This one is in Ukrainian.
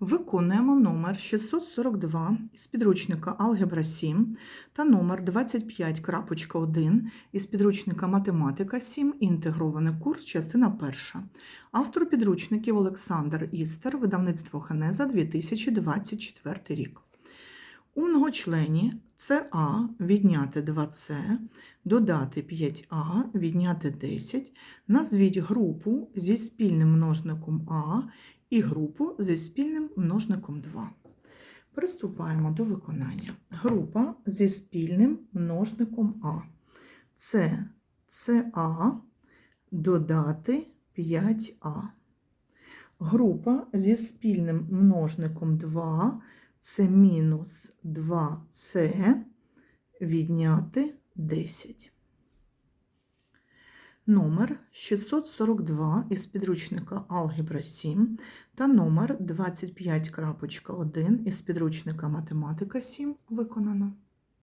Виконуємо номер 642 із підручника Алгебра 7 та номер 25.1 із підручника Математика 7. Інтегрований курс, частина 1. Автор підручників Олександр Істер, видавництво Ханеза 2024 рік. У многочлені СА відняти 2С, додати 5А, відняти 10, назвіть групу зі спільним множником А і групу зі спільним множником 2. Приступаємо до виконання. Група зі спільним множником А. Це СА додати 5А. Група зі спільним множником 2 це мінус 2С відняти 10. Номер 642 із підручника Алгебра 7 та номер 25.1 із підручника Математика 7 виконано.